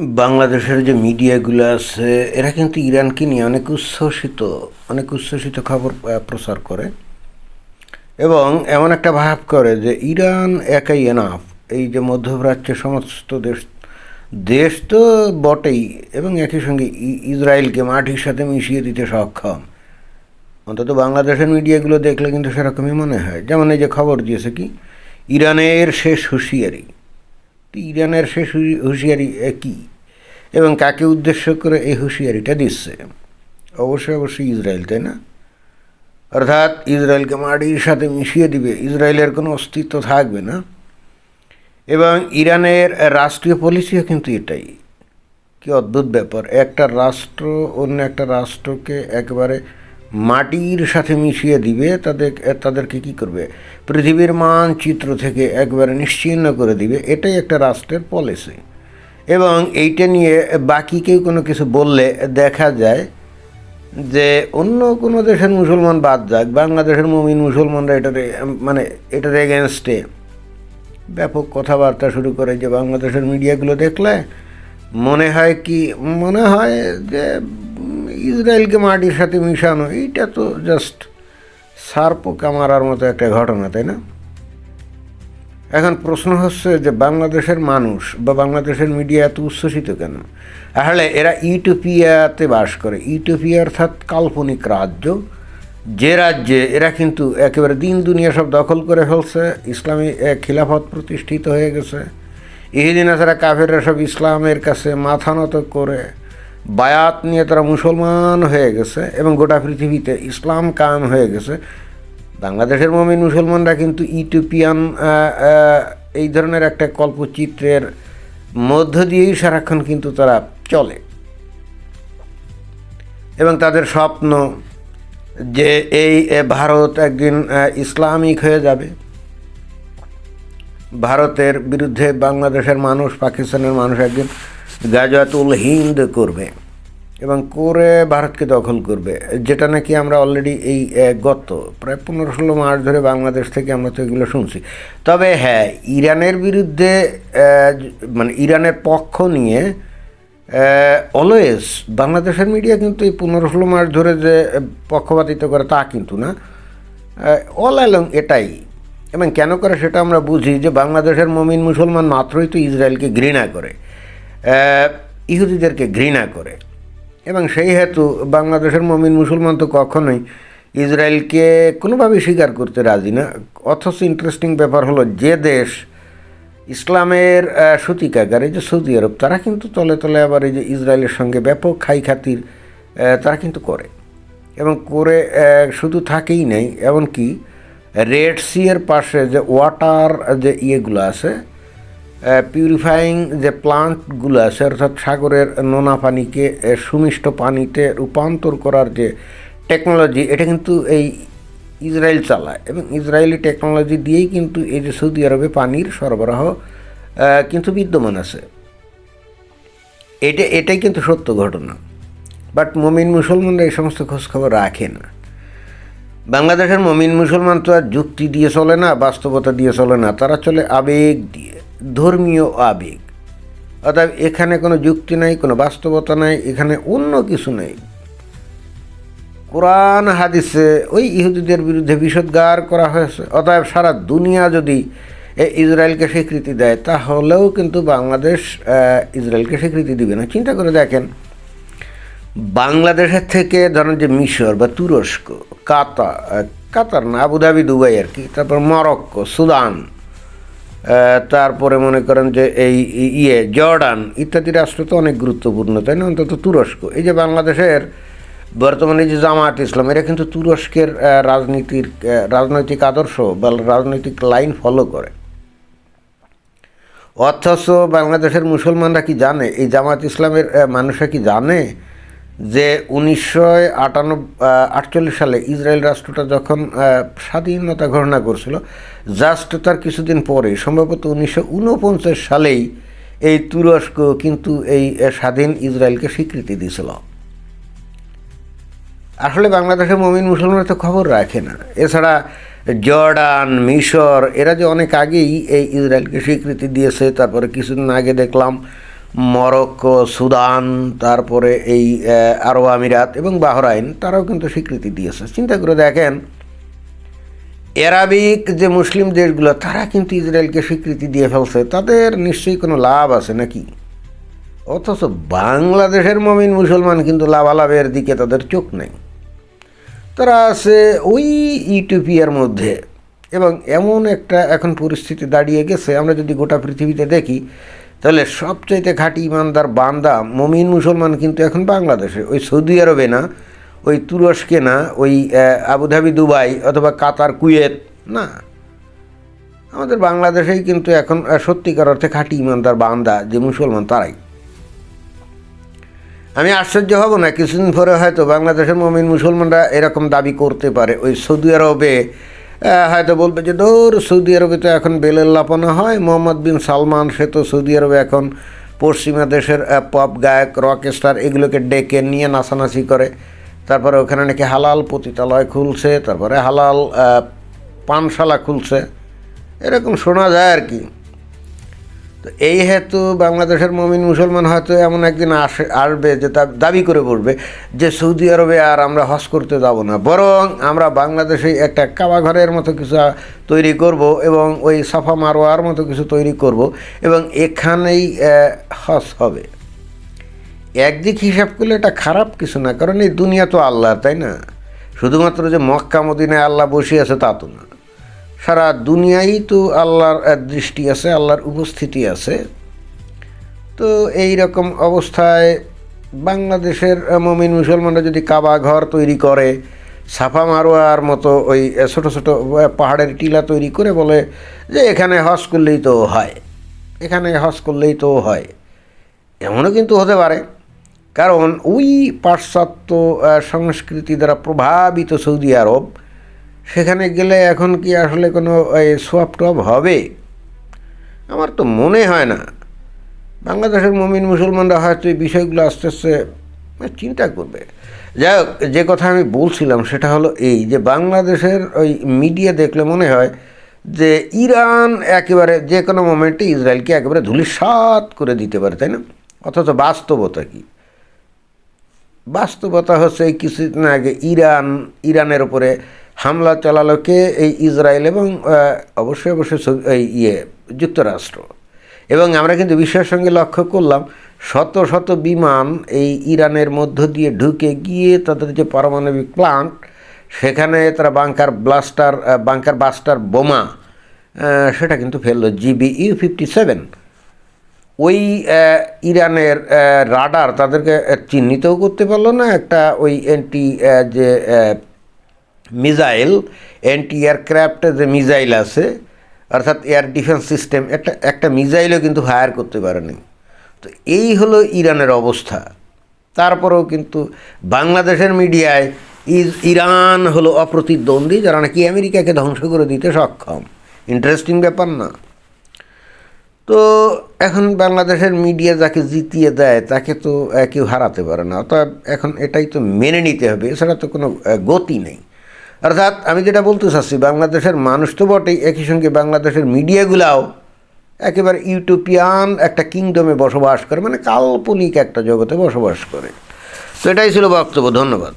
বাংলাদেশের যে মিডিয়াগুলো আছে, এরা কিন্তু ইরানকে নিয়ে অনেক উচ্ছ্বসিত অনেক উচ্ছ্বসিত খবর প্রচার করে। এবং এমন একটা ভাব করে যে ইরান একাই এনাফ এই যে মধ্যপ্রাচ্যের সমস্ত দেশ দেশ তো বটেই, এবং একই সঙ্গে ইসরায়েলকে মাটির সাথে মিশিয়ে দিতে সক্ষম। অন্তত বাংলাদেশের মিডিয়াগুলো দেখলে কিন্তু সেরকমই মনে হয়। যেমন এই যে খবর দিয়েছে কি, ইরানের শেষ হুঁশিয়ারি। ইরানের শেষ হুঁশিয়ারি কী এবং কাকে উদ্দেশ্য করে এই হুঁশিয়ারিটা দিচ্ছে? অবশ্যই অবশ্যই ইসরায়েল, তাই না? অর্থাৎ ইসরায়েলকে মাটির সাথে মিশিয়ে দিবে, ইসরায়েলের কোনো অস্তিত্ব থাকবে না। এবং ইরানের রাষ্ট্রীয় পলিসিও কিন্তু এটাই। কি অদ্ভুত ব্যাপার, একটা রাষ্ট্র অন্য একটা রাষ্ট্রকে একেবারে মাটির সাথে মিশিয়ে দিবে, তাদের, তাদেরকে কি করবে? পৃথিবীর মানচিত্র থেকে একবারে নিশ্চিহ্ন করে দিবে। এটাই একটা রাষ্ট্রের পলিসি এবং এইটা নিয়ে বাকি কেউ কোনো কিছু বললে দেখা যায় যে অন্য কোনো দেশের মুসলমান বাদ যাক, বাংলাদেশের মমিন মুসলমানরা এটারে মানে এটার এগেনস্টে ব্যাপক কথাবার্তা শুরু করে যে বাংলাদেশের মিডিয়াগুলো দেখলে মনে হয় কি, মনে হয় যে ইসরায়েলকে মাটির সাথে মিশানো, এইটা তো জাস্ট সার্প কামারার মতো একটা ঘটনা, তাই না? এখন প্রশ্ন হচ্ছে যে বাংলাদেশের মানুষ বা বাংলাদেশের মিডিয়া এত উচ্ছ্বসিত কেন? আসলে এরা ইউটোপিয়াতে বাস করে। ইউটোপিয়া অর্থাৎ কাল্পনিক রাজ্য। যে রাজ্যে এরা কিন্তু একেবারে দিন দুনিয়া সব দখল করে ফেলছে, ইসলামী খিলাফত প্রতিষ্ঠিত হয়ে গেছে। এই ইহিদিন তারা কাফেররা সব ইসলামের কাছে মাথা নত করে বায়াত নিয়ে তারা মুসলমান হয়ে গেছে এবং গোটা পৃথিবীতে ইসলাম কায়েম হয়ে গেছে। বাংলাদেশের মমিন মুসলমানরা কিন্তু ইউটোপিয়ান এই ধরনের একটা কল্পচিত্রের মধ্য দিয়েই সারাক্ষণ কিন্তু তারা চলে। এবং তাদের স্বপ্ন যে এই ভারত একদিন ইসলামিক হয়ে যাবে। ভারতের বিরুদ্ধে বাংলাদেশের মানুষ, পাকিস্তানের মানুষ একদিন গাজাতুল হিন্দ করবে এবং করে ভারতকে দখল করবে যেটা নাকি আমরা অলরেডি এই গত প্রায় পনেরো ষোলো মাস ধরে বাংলাদেশ থেকে আমরা তো এগুলো শুনছি। তবে হ্যাঁ ইরানের বিরুদ্ধে মানে ইরানের পক্ষ নিয়ে অলওয়েজ বাংলাদেশের মিডিয়া কিন্তু এই পনেরো ষোলো মাস ধরে যে আহ, পক্ষপাতিত্ব করে তা কিন্তু না। অল অ্যালং এটাই। এবং কেন করে সেটা আমরা বুঝি যে বাংলাদেশের মমিন মুসলমান মাত্রই তো ইসরায়েলকে ঘৃণা করে। ইহুদিদেরকে ঘৃণা করে। এবং সেই হেতু বাংলাদেশের মমিন মুসলমান তো কখনোই ইসরায়েলকে কোনোভাবেই স্বীকার করতে রাজি না। অথচ ইন্টারেস্টিং ব্যাপার হলো যে দেশ ইসলামের সূতিকাগার এই যে সৌদি আরব, তারা কিন্তু তলে তলে আবার এই যে ইসরায়েলের সঙ্গে ব্যাপক খাই খাতির তারা কিন্তু করে। এবং করে শুধু থাকেই নেই, এমনকি রেড সি এর পাশে যে ওয়াটার যে ইয়েগুলো আছে পিউরিফাইং যে প্লান্টগুলো আছে অর্থাৎ সাগরের নোনা পানিকে সুমিষ্ট পানিতে রূপান্তর করার যে টেকনোলজি এটা কিন্তু এই ইসরায়েল চালায়। এবং ইসরায়েলি টেকনোলজি দিয়েই কিন্তু এই যে সৌদি আরবে পানির সরবরাহ কিন্তু বিদ্যমান আছে। এটা, এটাই কিন্তু সত্য ঘটনা। বাট মমিন মুসলমানরা এই সমস্ত খোঁজখবর রাখে না। বাংলাদেশের মমিন মুসলমান তো আর যুক্তি দিয়ে চলে না, বাস্তবতা দিয়ে চলে না, তারা চলে আবেগ দিয়ে। ধর্মীয় আবেগ। অর্থাৎ এখানে কোনো যুক্তি নাই, কোনো বাস্তবতা নাই, এখানে অন্য কিছু নেই। কোরআন, হাদিসে ওই ইহুদিদের বিরুদ্ধে বিষোদ্গার করা হয়েছে। অতএব সারা দুনিয়া যদি ইসরায়েলকে স্বীকৃতি দেয়, তাহলেও কিন্তু বাংলাদেশ ইসরায়েলকে স্বীকৃতি দিবে না। চিন্তা করে দেখেন, বাংলাদেশের থেকে ধরেন যে মিশর বা তুরস্ক, কাতার কাতার না, আবুধাবি, দুবাই আর কি, তারপর মরক্কো, সুদান তারপরে মনে করেন যে এই ইয়ে জর্ডান ইত্যাদি রাষ্ট্র তো অনেক গুরুত্বপূর্ণ, তাই না? অন্তত তুরস্ক। এই যে বাংলাদেশের বর্তমানে যে জামায়াত ইসলাম, এরা কিন্তু তুরস্কের রাজনীতির রাজনৈতিক আদর্শ বা রাজনৈতিক লাইন ফলো করে। অথচ বাংলাদেশের মুসলমানরা কি জানে? এই জামাত ইসলামের মানুষরা কি জানে? যে উনিশশো আটানব্বই সালে ইসরায়েল রাষ্ট্রটা যখন স্বাধীনতা ঘোষণা করছিল জাস্ট তার কিছুদিন পরে, সম্ভবত উনিশশো উনপঞ্চাশ সালেই এই তুরস্ক কিন্তু এই স্বাধীন ইসরায়েলকে স্বীকৃতি দিয়েছিল আসলে বাংলাদেশের মমিন মুসলমানরা তো খবর রাখে না। এছাড়া জর্ডান, মিশর, এরা যে অনেক আগেই এই ইসরায়েলকে স্বীকৃতি দিয়েছে, তারপরে কিছুদিন আগে দেখলাম মরক্কো, সুদান, তারপরে এই আরব আমিরাত এবং বাহরাইন, তারাও কিন্তু স্বীকৃতি দিয়েছে। চিন্তা করে দেখেন অ্যারাবিক যে মুসলিম দেশগুলো, তারা কিন্তু ইসরায়েলকে স্বীকৃতি দিয়ে ফেলছে। তাদের নিশ্চয়ই কোনো লাভ আছে নাকি? অথচ বাংলাদেশের মমিন মুসলমান কিন্তু লাভালাভের দিকে তাদের চোখ নেই। তারা আছে ওই ইউটোপিয়ার মধ্যে এবং এমন একটা এখন পরিস্থিতি দাঁড়িয়ে গেছে। আমরা যদি গোটা পৃথিবীতে দেখি তাহলে সবচাইতে খাঁটি ইমানদার বান্দা মমিন মুসলমান কিন্তু এখন বাংলাদেশে। ওই সৌদি আরবে না, ওই তুরস্কে না, ওই আবুধাবি, দুবাই অথবা কাতার, কুয়েত না। আমাদের বাংলাদেশেই কিন্তু এখন সত্যিকার অর্থে খাঁটি ইমানদার বান্দা যে মুসলমান তারাই। আমি আশ্চর্য হব না, কিছুদিন পরে হয়তো বাংলাদেশের মমিন মুসলমানরা এরকম দাবি করতে পারে। ওই সৌদি আরবে হয়তো বলবে যে দৌর সৌদি আরবে তো এখন বেলের লাপানো হয়। মোহাম্মদ বিন সালমান, সে তো সৌদি আরবে এখন পশ্চিমা দেশের পপ গায়ক রক স্টার এগুলোকে ডেকে নিয়ে নাচানাচি করে। তারপরে ওখানে নাকি হালাল পতিতালয় খুলছে, তারপরে হালাল পানশালা খুলছে। এরকম শোনা যায় আর কি। তো এই হেতু বাংলাদেশের মমিন মুসলমান হয়তো এমন একদিন আসে, আসবে যে দাবি করে বলবে যে সৌদি আরবে আর আমরা হজ করতে যাব না। বরং আমরা বাংলাদেশে একটা কাবা ঘরের মতো কিছু তৈরি করব এবং ওই সাফা মারোয়ার মতো কিছু তৈরি করব এবং এখানেই হজ হবে। একদিক হিসাব করলে এটা খারাপ কিছু না, কারণ এই দুনিয়া তো আল্লাহ তাই না? শুধুমাত্র যে মক্কা, মদিনায় আল্লাহ বসে আছে তা তো না। সারা দুনিয়াই তো আল্লাহর দৃষ্টি আছে, আল্লাহর উপস্থিতি আছে। তো এই রকম অবস্থায় বাংলাদেশের মমিন মুসলমানরা যদি কাবা ঘর তৈরি করে সাফা মারোয়ার মতো ওই ছোট ছোট পাহাড়ের টিলা তৈরি করে বলে যে এখানে হজ করলেই তো হয়, এখানে হজ করলেই তো হয়। এমনও কিন্তু হতে পারে। কারণ ওই পাশ্চাত্য সংস্কৃতি দ্বারা প্রভাবিত সৌদি আরব সেখানে গেলে এখন কি আসলে কোনো সোয়াপ টপ হবে? আমার তো মনে হয় না। বাংলাদেশের মমিন মুসলমানরা হয়তো এই বিষয়গুলো আস্তে আস্তে চিন্তা করবে। যাই যে কথা আমি বলছিলাম সেটা হলো এই যে বাংলাদেশের ওই মিডিয়া দেখলে মনে হয় যে ইরান একেবারে যে কোনো মোমেন্টে ইসরায়েলকে একেবারে ধুলিসাৎ করে দিতে পারে, তাই না? অথচ বাস্তবতা কি? বাস্তবতা হচ্ছে কিছুদিন আগে ইরান, ইরানের উপরে হামলা চালালো কে এই ইসরায়েল এবং অবশ্যই অবশ্যই এই ইয়ে যুক্তরাষ্ট্র। এবং আমরা কিন্তু বিশ্বের সঙ্গে লক্ষ্য করলাম, শত শত বিমান এই ইরানের মধ্য দিয়ে ঢুকে গিয়ে তাদের যে পারমাণবিক প্লান্ট সেখানে তারা বাংকার ব্লাস্টার বাংকার বাস্টার বোমা সেটা কিন্তু ফেলল জিবি ইউ ফিফটি সেভেন ওই ইরানের রাডার তাদেরকে চিহ্নিতও করতে পারল না, একটা ওই অ্যান্টি যে আহ, মিসাইল অ্যান্টি এয়ারক্রাফট যে মিজাইল আছে অর্থাৎ এয়ার ডিফেন্স সিস্টেম একটা একটা মিসাইলও কিন্তু ফায়ার করতে পারেনি। তো এই হলো ইরানের অবস্থা। তারপরেও কিন্তু বাংলাদেশের মিডিয়ায় ইজ ইরান হলো অপ্রতিদ্বন্দ্বী যারা নাকি আমেরিকাকে ধ্বংস করে দিতে সক্ষম। ইন্টারেস্টিং ব্যাপার না। তো এখন বাংলাদেশের মিডিয়া যাকে জিতিয়ে দেয় তাকে তো কেউ হারাতে পারে না। অতএব এখন এটাই তো মেনে নিতে হবে। এছাড়া তো কোনো গতি নেই। অর্থাৎ আমি যেটা বলতে চাচ্ছি, বাংলাদেশের মানুষ তো বটেই একই সঙ্গে বাংলাদেশের মিডিয়াগুলাও একেবারে ইউটোপিয়ান একটা কিংডমে বসবাস করে মানে কাল্পনিক একটা জগতে বসবাস করে। তো এটাই ছিল বক্তব্য, ধন্যবাদ।